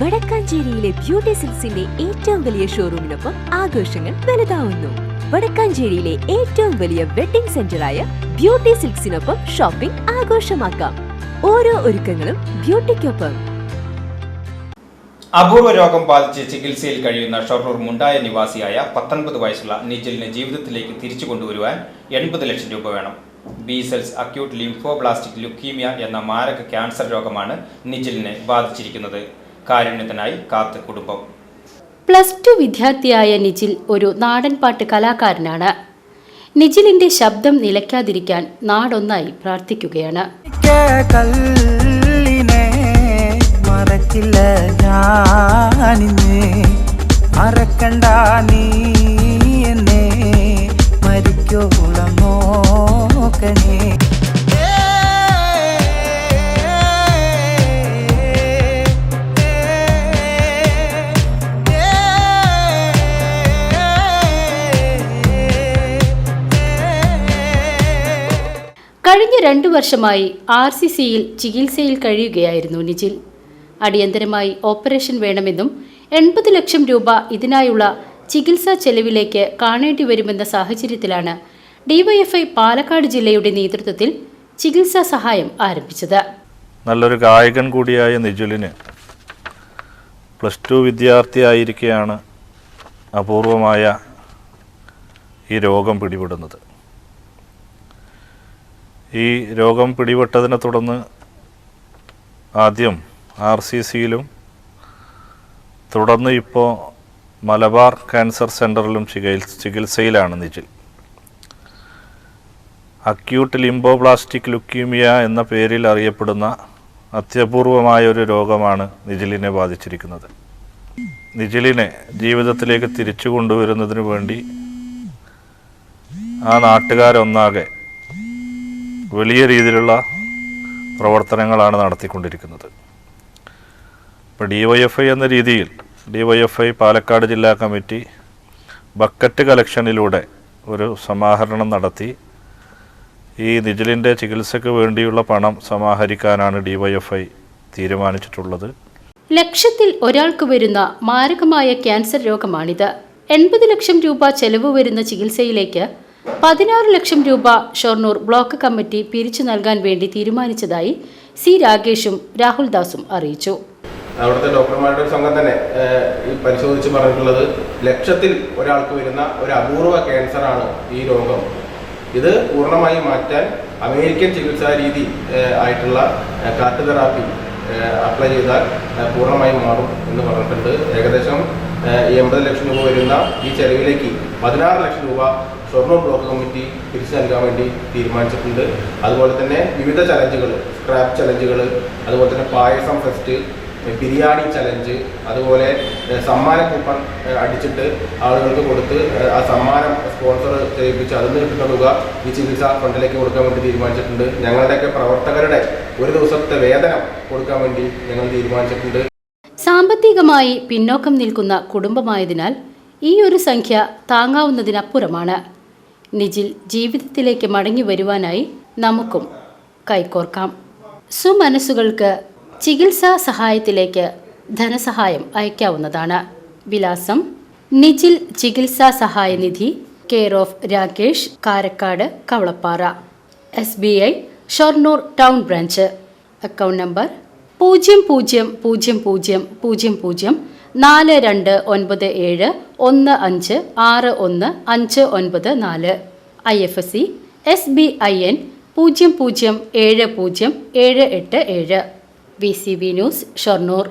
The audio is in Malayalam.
വടക്കാഞ്ചേരിയിലെ ബ്യൂട്ടി സിൽസിന്റെ ഏറ്റവും വലിയ ഷോറൂമിനൊപ്പം ആഘോഷങ്ങൾ വലുതാവുന്നു. വടക്കാഞ്ചേരിയിലെ ഏറ്റവും വലിയ വെഡിംഗ് സെന്ററായ ബ്യൂട്ടി സിൽക്സിനൊപ്പം ഷോപ്പിംഗ് ആഘോഷമാക്കാം. ഓരോ ഒരുക്കങ്ങളും ബ്യൂട്ടിക്കൊപ്പം. അപൂർവ രോഗം ബാധിച്ച് ചികിത്സയിൽ കഴിയുന്ന ഷൊർണൂർ മുണ്ടായ നിവാസിയായ പത്തൊൻപത് വയസ്സുള്ള നിജിലിനെ ജീവിതത്തിലേക്ക് തിരിച്ചു കൊണ്ടുവരുവാൻ എൺപത് ലക്ഷം രൂപ വേണം. B cells acute lymphoblastic leukaemia എന്ന മാരക ക്യാൻസർ രോഗമാണ് നിജിലിനെ ബാധിച്ചിരിക്കുന്നത്. കാരുണ്യത്തിനായി കാത്ത് കുടുംബം. പ്ലസ് ടു വിദ്യാർത്ഥിയായ നിജിൽ ഒരു നാടൻപാട്ട് കലാകാരനാണ്. നിജിലിന്റെ ശബ്ദം നിലയ്ക്കാതിരിക്കാൻ നാടൊന്നായി പ്രാർത്ഥിക്കുകയാണ്. കല്ലിനെ മറക്കില്ല ഞാനിന്ന്. മറക്കണ്ട നീ എന്നെ മരിക്കോളം നോക്കണേ കഴിഞ്ഞ രണ്ടു വർഷമായി ആർ സി സിയിൽ ചികിത്സയിൽ കഴിയുകയായിരുന്നു നിജിൽ. അടിയന്തരമായി ഓപ്പറേഷൻ വേണമെന്നും എൺപത് ലക്ഷം രൂപ ഇതിനായുള്ള ചികിത്സാ ചെലവിലേക്ക് കാണേണ്ടി വരുമെന്ന സാഹചര്യത്തിലാണ് ഡിവൈഎഫ്ഐ പാലക്കാട് ജില്ലയുടെ നേതൃത്വത്തിൽ ചികിത്സാ സഹായം ആരംഭിച്ചത്. നല്ലൊരു ഗായകൻ കൂടിയായ നിജുലിന് പ്ലസ് ടു വിദ്യാർത്ഥിയായിരിക്കെയാണ് അപൂർവമായ ഈ രോഗം പിടിപെടുന്നത്. ഈ രോഗം പിടിപെട്ടതിനെ തുടർന്ന് ആദ്യം ആർ സി സിയിലും തുടർന്ന് ഇപ്പോൾ മലബാർ ക്യാൻസർ സെന്ററിലും ചികി ചികിത്സയിലാണ് നിജിൽ അക്യൂട്ട് ലിംബോപ്ലാസ്റ്റിക് ലുക്കീമിയ എന്ന പേരിൽ അറിയപ്പെടുന്ന അത്യപൂർവമായ ഒരു രോഗമാണ് നിജിലിനെ ബാധിച്ചിരിക്കുന്നത്. നിജിലിനെ ജീവിതത്തിലേക്ക് തിരിച്ചു കൊണ്ടുവരുന്നതിന് വേണ്ടി ആ നാട്ടുകാരൊന്നാകെ വലിയ രീതിയിലുള്ള പ്രവർത്തനങ്ങളാണ് നടത്തിക്കൊണ്ടിരിക്കുന്നത്. ഇപ്പോൾ ഡി വൈ എഫ് ഐ എന്ന രീതിയിൽ D Y F I Palakkad ജില്ലാ കമ്മിറ്റി ബക്കറ്റ് കലക്ഷനിലൂടെ ഒരു സമാഹരണം നടത്തി. ഈ നിജിലിന്റെ ചികിത്സയ്ക്ക് വേണ്ടിയുള്ള പണം സമാഹരിക്കാനാണ് ഡി വൈ എഫ് ഐ തീരുമാനിച്ചിട്ടുള്ളത്. ലക്ഷത്തിൽ ഒരാൾക്ക് വരുന്ന മാരകമായ ക്യാൻസർ രോഗമാണിത്. എൺപത് ലക്ഷം രൂപ ചെലവ് വരുന്ന ചികിത്സയിലേക്ക് പതിനാറ് ലക്ഷം രൂപ ഷൊർണൂർ ബ്ലോക്ക് കമ്മിറ്റി പിരിച്ചു നൽകാൻ വേണ്ടി തീരുമാനിച്ചതായി സി രാകേഷും രാഹുൽ ദാസും അറിയിച്ചു. അവിടുത്തെ ഡോക്ടർമാരുടെ ഒരു സംഘം തന്നെ പരിശോധിച്ച് പറഞ്ഞിട്ടുള്ളത് ലക്ഷത്തിൽ ഒരാൾക്ക് വരുന്ന ഒരു അപൂർവ ക്യാൻസറാണ് ഈ രോഗം. ഇത് പൂർണമായി മാറ്റാൻ അമേരിക്കൻ ചികിത്സാ രീതി ആയിട്ടുള്ള കാറ്റ് അപ്ലൈ ചെയ്താൽ പൂർണമായി മാറും എന്ന് പറഞ്ഞിട്ടുണ്ട്. ഏകദേശം എൺപത് ലക്ഷം രൂപ വരുന്ന ഈ ചെലവിലേക്ക് പതിനാറ് ലക്ഷം രൂപ ഷൊർണൂർ ബ്ലോക്ക് കമ്മിറ്റി തിരിച്ചു നൽകാൻ വേണ്ടി തീരുമാനിച്ചിട്ടുണ്ട്. അതുപോലെ തന്നെ വിവിധ ചലഞ്ചുകൾ സ്ക്രാപ്പ് ചലഞ്ചുകൾ അതുപോലെ തന്നെ പായസം ഫെസ്റ്റ് ബിരിയാണി ചലഞ്ച് അതുപോലെ സമ്മാന കൂപ്പൺ അടിച്ചിട്ട് ആളുകൾക്ക് കൊടുത്ത് ആ സമ്മാനം സ്പോൺസർ ചെയ്യിപ്പിച്ച് അതിൽ നിന്ന് കിട്ടുന്ന തുക ഈ ചികിത്സാ ഫണ്ടിലേക്ക് കൊടുക്കാൻ വേണ്ടി തീരുമാനിച്ചിട്ടുണ്ട്. ഞങ്ങളുടെയൊക്കെ പ്രവർത്തകരുടെ ഒരു ദിവസത്തെ വേതനം കൊടുക്കാൻ വേണ്ടി ഞങ്ങൾ തീരുമാനിച്ചിട്ടുണ്ട്. സാമ്പത്തികമായി പിന്നോക്കം നിൽക്കുന്ന കുടുംബമായതിനാൽ ഈ ഒരു സംഖ്യ താങ്ങാവുന്നതിനപ്പുറമാണ്. നിജിൽ ജീവിതത്തിലേക്ക് മടങ്ങി വരുവാനായി നമുക്കും കൈകോർക്കാം. സുമനസ്സുകൾക്ക് ചികിത്സാ സഹായത്തിലേക്ക് ധനസഹായം അയക്കാവുന്നതാണ്. വിലാസം നിജിൽ ചികിത്സാ സഹായ നിധി care of Rakesh Karakkad Kavalappara. S B I Shoranur town branch. Account number പൂജ്യം പൂജ്യം പൂജ്യം പൂജ്യം പൂജ്യം പൂജ്യം നാല് രണ്ട് ഒൻപത് ഏഴ് ഒന്ന് അഞ്ച് ആറ് ഒന്ന് അഞ്ച് ഒൻപത് നാല്. I F S C S B I N പൂജ്യം പൂജ്യം ഏഴ് പൂജ്യം ഏഴ് എട്ട് ഏഴ്. V C B news Shoranur